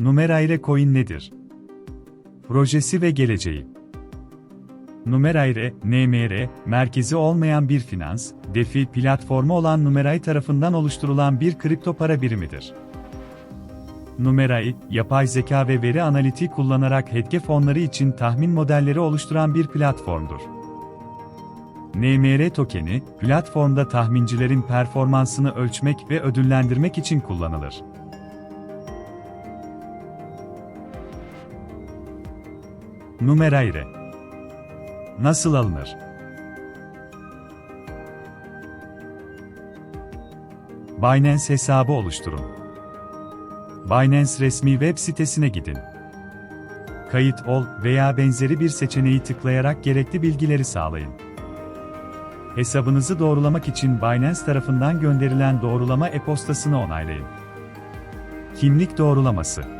Numeraire Coin nedir? Projesi ve geleceği. Numeraire, NMR, merkezi olmayan bir finans, DeFi platformu olan Numerai tarafından oluşturulan bir kripto para birimidir. Numerai, yapay zeka ve veri analitiği kullanarak hedge fonları için tahmin modelleri oluşturan bir platformdur. NMR tokeni, platformda tahmincilerin performansını ölçmek ve ödüllendirmek için kullanılır. Numeraire Nasıl alınır? Binance hesabı oluşturun. Binance resmi web sitesine gidin. Kayıt ol veya benzeri bir seçeneği tıklayarak gerekli bilgileri sağlayın. Hesabınızı doğrulamak için Binance tarafından gönderilen doğrulama e-postasını onaylayın. Kimlik doğrulaması